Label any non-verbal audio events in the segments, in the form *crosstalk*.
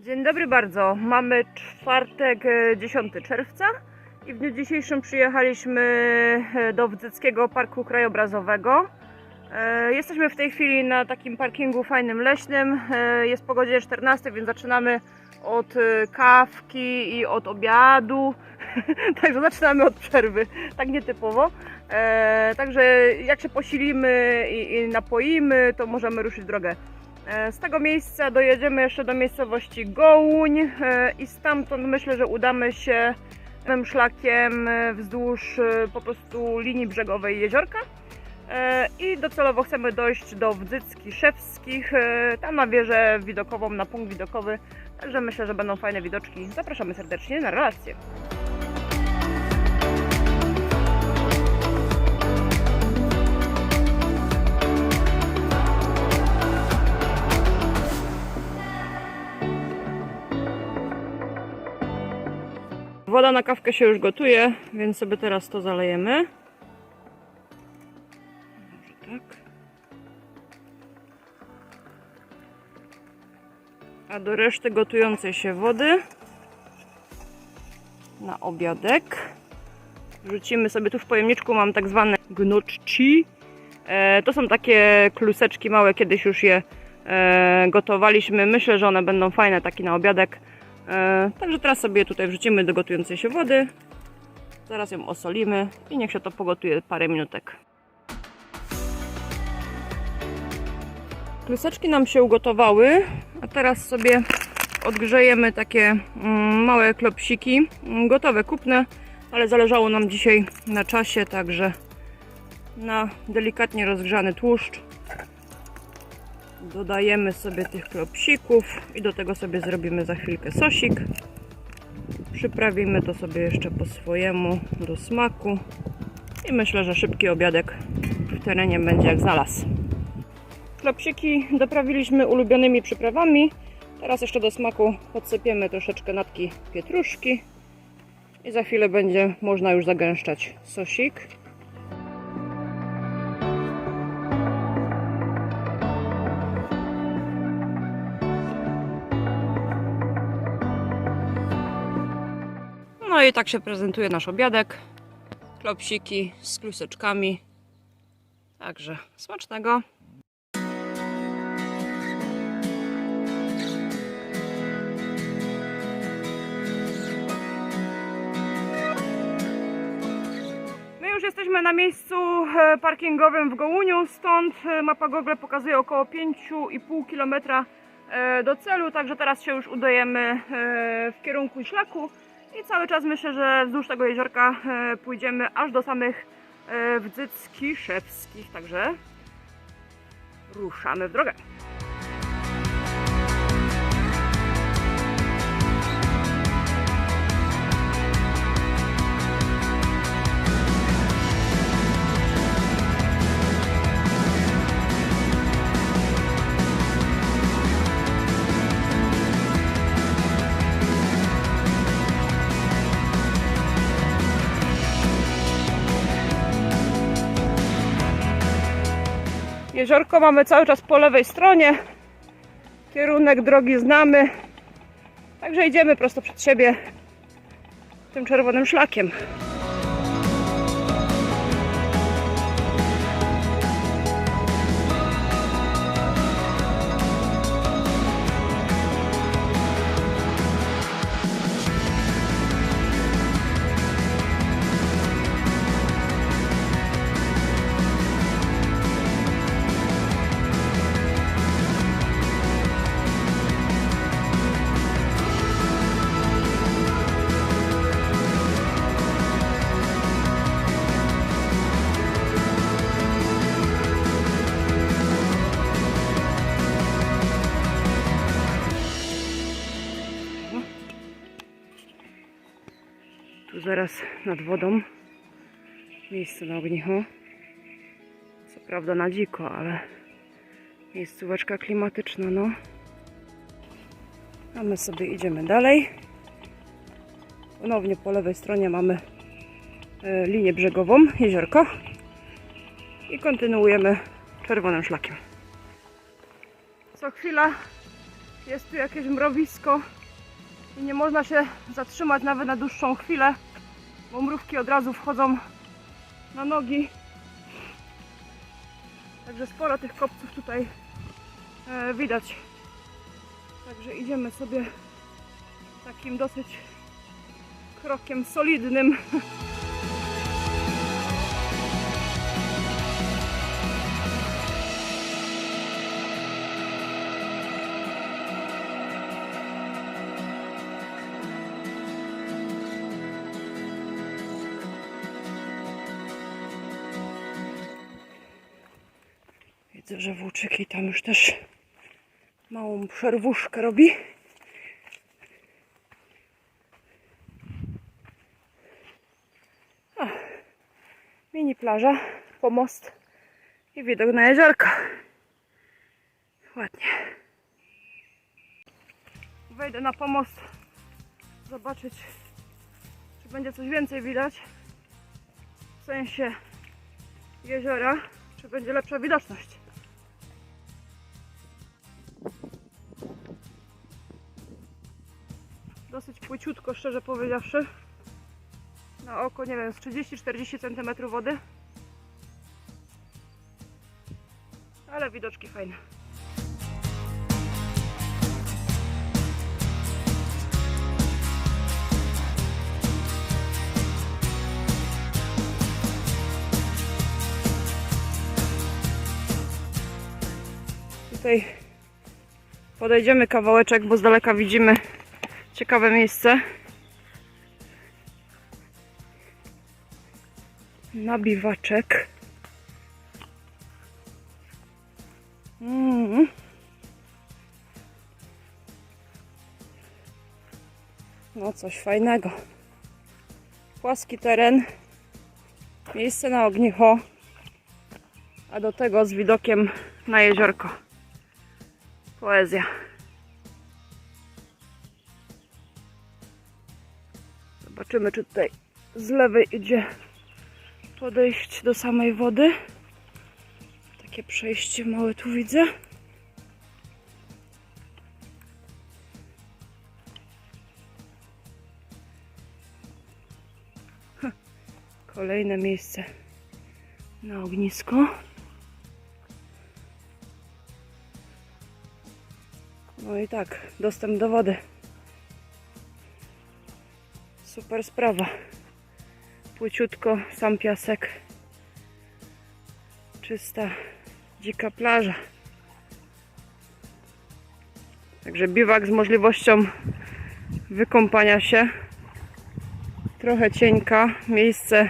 Dzień dobry bardzo. Mamy czwartek, e, 10 czerwca i w dniu dzisiejszym przyjechaliśmy e, do Wdzyckiego Parku Krajobrazowego. E, Jesteśmy w tej chwili na takim parkingu fajnym leśnym. E, Jest po godzinie 14, więc zaczynamy od e, kawki i od obiadu. *laughs* Także zaczynamy od przerwy, tak nietypowo. E, Także jak się posilimy i, napoimy, to możemy ruszyć drogę. E, Z tego miejsca dojedziemy jeszcze do miejscowości Gołuń e, i stamtąd myślę, że udamy się tym szlakiem e, wzdłuż po prostu linii brzegowej jeziorka. I docelowo chcemy dojść do Wdzycki Szewskich, tam na wieżę widokową, na punkt widokowy. Także myślę, że będą fajne widoczki. Zapraszamy serdecznie na relację. Woda na kawkę się już gotuje, więc sobie teraz to zalejemy. Może tak. A do reszty gotującej się wody na obiadek wrzucimy sobie tu w pojemniczku mam tak zwane gnocchi. E, to są takie kluseczki małe, kiedyś już je e, gotowaliśmy. Myślę, że one będą fajne taki na obiadek. E, także teraz sobie tutaj wrzucimy do gotującej się wody. Zaraz ją osolimy i niech się to pogotuje parę minutek. Kluseczki nam się ugotowały, a teraz sobie odgrzejemy takie mm, małe klopsiki, mm, gotowe, kupne, ale zależało nam dzisiaj na czasie, także na delikatnie rozgrzany tłuszcz dodajemy sobie tych klopsików i do tego sobie zrobimy za chwilkę sosik. Przyprawimy to sobie jeszcze po swojemu do smaku i myślę, że szybki obiadek w terenie będzie jak znalazł. Klopsiki doprawiliśmy ulubionymi przyprawami. Teraz jeszcze do smaku podsypiemy troszeczkę natki pietruszki i za chwilę będzie można już zagęszczać sosik. No i tak się prezentuje nasz obiadek. Klopsiki z kluseczkami. Także smacznego. Już jesteśmy na miejscu e, parkingowym w Gołuniu, stąd e, mapa Google pokazuje około 5,5 km e, do celu, także teraz się już udajemy w kierunku szlaku i cały czas myślę, że wzdłuż tego jeziorka e, pójdziemy aż do samych e, Wdzycki Szewskich, także ruszamy w drogę. Jeziorko mamy cały czas po lewej stronie. Kierunek drogi znamy. Także idziemy prosto przed siebie tym czerwonym szlakiem. Nad wodą miejsce na ognicho. Co prawda na dziko, ale miejscóweczka klimatyczna, no. A my sobie idziemy dalej. Ponownie po lewej stronie mamy e, linię brzegową, jeziorko. I kontynuujemy czerwonym szlakiem. Co chwila Jest tu jakieś mrowisko i nie można się zatrzymać nawet na dłuższą chwilę, bo mrówki od razu wchodzą na nogi. Także sporo tych kopców tutaj e, widać. Także idziemy sobie takim dosyć krokiem solidnym. *laughs* że włóczyki tam już też małą przerwuszkę robi. Mini plaża, pomost i widok na jeziorko. Ładnie. Wejdę na pomost, zobaczyć, czy będzie coś więcej widać. W sensie jeziora, czy będzie lepsza widoczność. Dosyć płyciutko, szczerze powiedziawszy. Na oko, nie wiem, z 30-40 cm wody. Ale widoczki fajne. Tutaj podejdziemy kawałeczek, bo z daleka widzimy ciekawe miejsce. Nabiwaczek. Mm. No coś fajnego. Płaski teren. Miejsce na ognicho. A do tego z widokiem na jeziorko. Poezja. Zobaczymy, czy tutaj z lewej idzie podejść do samej wody. Takie przejście małe tu widzę. Kolejne miejsce na ognisko. No i tak, dostęp do wody. Super sprawa. Płyciutko, sam piasek. Czysta, dzika plaża. Także biwak z możliwością wykąpania się. Trochę cieńka. Miejsce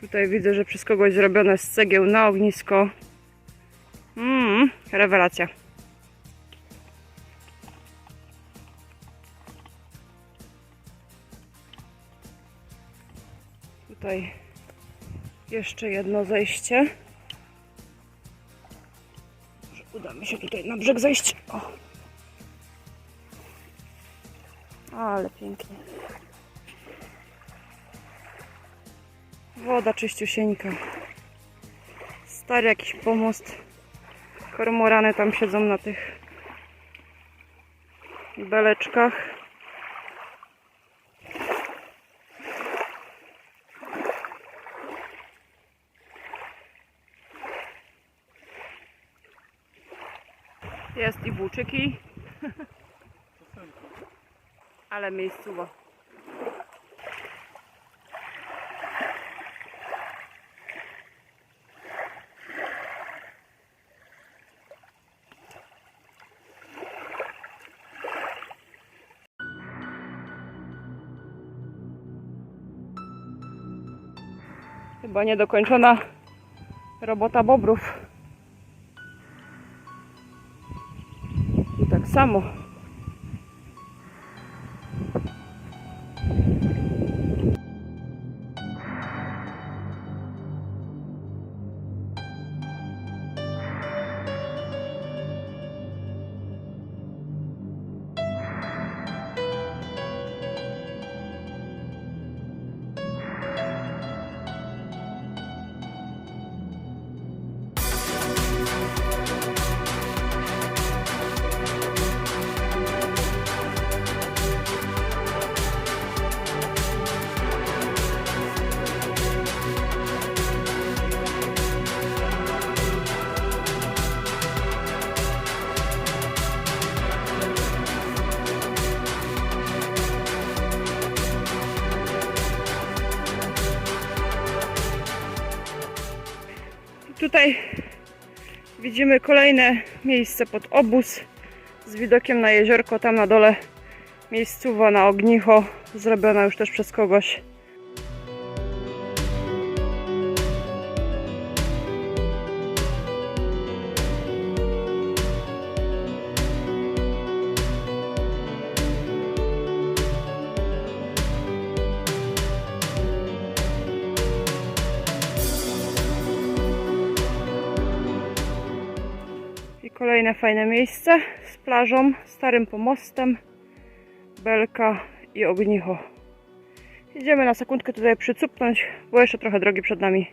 tutaj widzę, że przez kogoś zrobione z cegieł na ognisko. Mmm, rewelacja. Tutaj jeszcze jedno zejście. Uda mi się tutaj na brzeg zejść. O. Ale pięknie. Woda czyściusieńka. Stary jakiś pomost. Kormorany tam siedzą na tych beleczkach. Jest i włóczyki. Ale miejscowo. Chyba niedokończona robota bobrów. I widzimy kolejne miejsce pod obóz z widokiem na jeziorko. Tam na dole miejscowa na ognicho, zrobiona już też przez kogoś. Kolejne fajne miejsce z plażą, starym pomostem, belka i ognicho. Idziemy na sekundkę tutaj przycupnąć, bo jeszcze trochę drogi przed nami.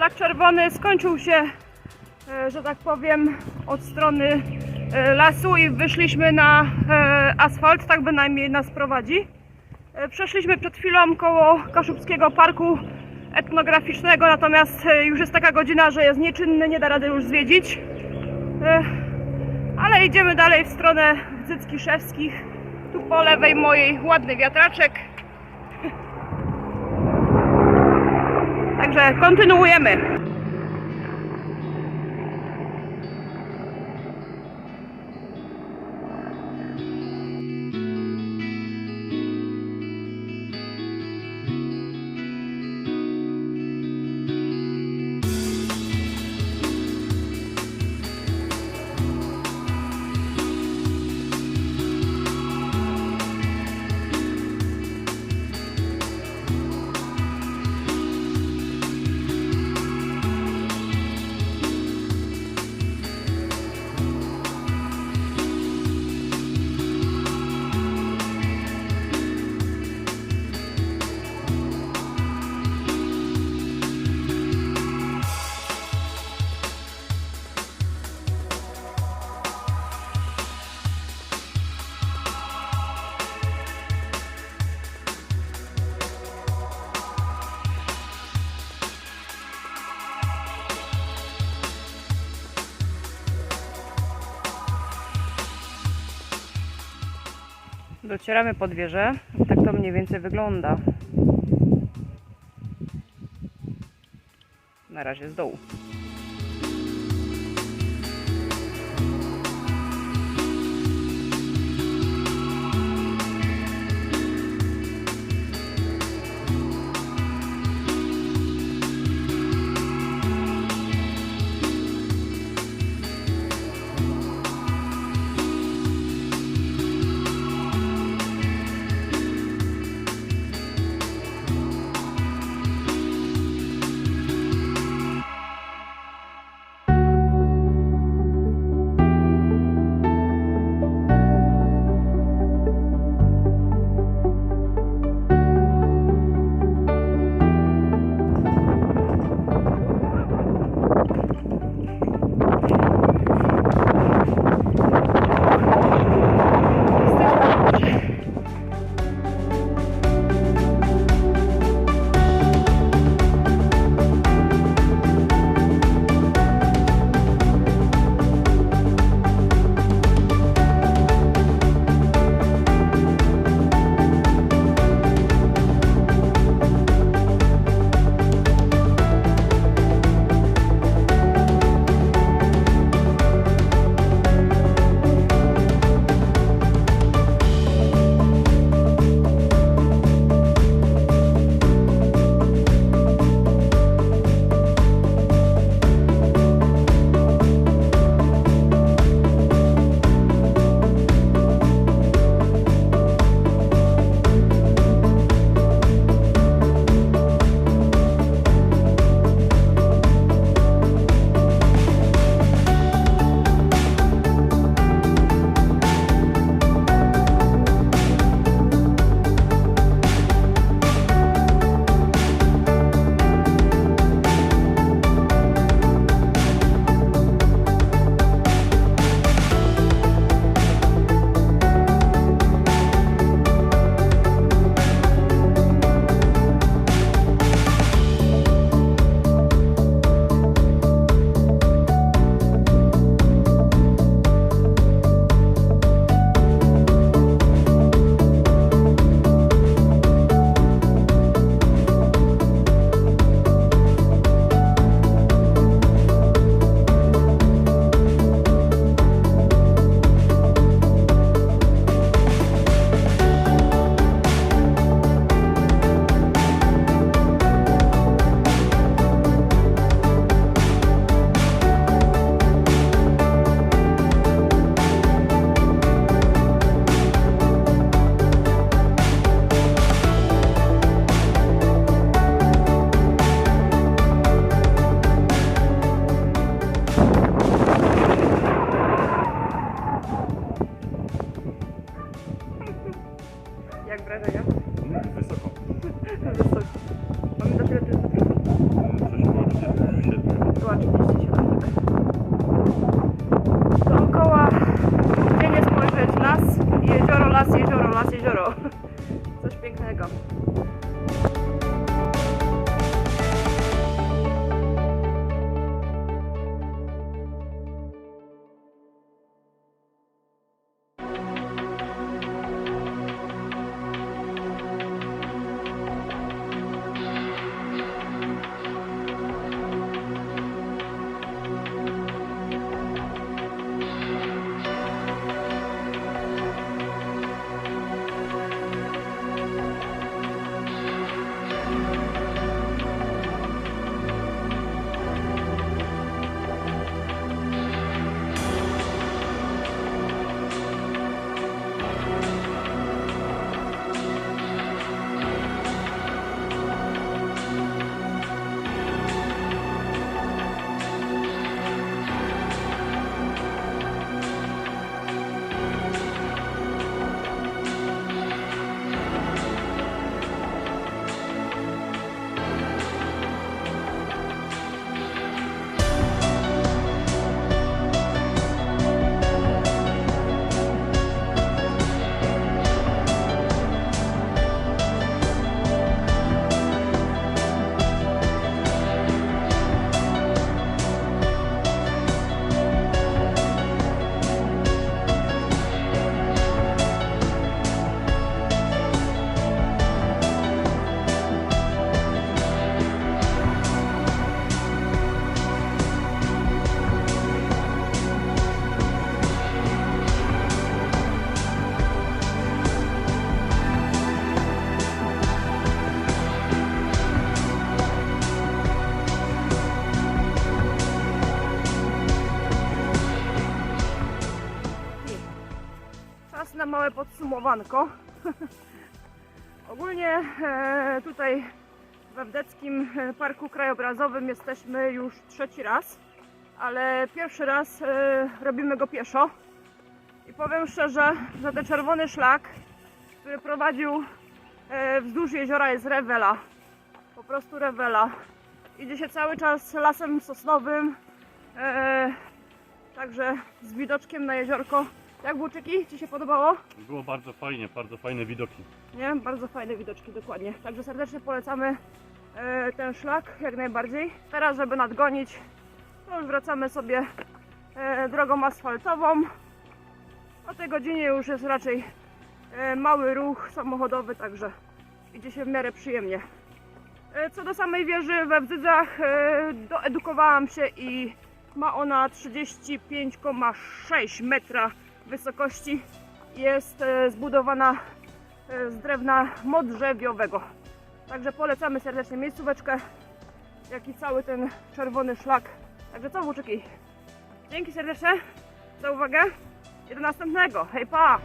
Szlak czerwony skończył się, e, że tak powiem, od strony e, lasu i wyszliśmy na e, asfalt, tak bynajmniej nas prowadzi. Przeszliśmy przed chwilą koło Kaszubskiego Parku Etnograficznego, natomiast już jest taka godzina, że jest nieczynny, nie da rady już zwiedzić. Ale idziemy dalej w stronę Wdzyc Kiszewskich. Tu po lewej mojej ładny wiatraczek. Także kontynuujemy. Docieramy pod wieżę. Tak to mniej więcej wygląda. Na razie z dołu. watching. Małe podsumowanko. *laughs* Ogólnie e, tutaj we Wdeckim e, Parku Krajobrazowym jesteśmy już trzeci raz, ale pierwszy raz e, robimy go pieszo. I powiem szczerze, że ten czerwony szlak, który prowadził wzdłuż jeziora jest rewela. Po prostu rewela. Idzie się cały czas lasem sosnowym, także z widoczkiem na jeziorko. Jak buczyki? Ci się podobało? Było bardzo fajnie, bardzo fajne widoki. Nie? Bardzo fajne widoczki, dokładnie. Także serdecznie polecamy e, ten szlak jak najbardziej. Teraz, żeby nadgonić, to już wracamy sobie e, drogą asfaltową. O tej godzinie już jest raczej e, mały ruch samochodowy, także idzie się w miarę przyjemnie. E, co do samej wieży we Wdzydzach, e, doedukowałam się i ma ona 35,6 metra wysokości. Jest e, zbudowana e, z drewna modrzewiowego. Także polecamy serdecznie miejscóweczkę, jak i cały ten czerwony szlak. Także co włóczyki? Dzięki serdecznie za uwagę i do następnego. Hej pa!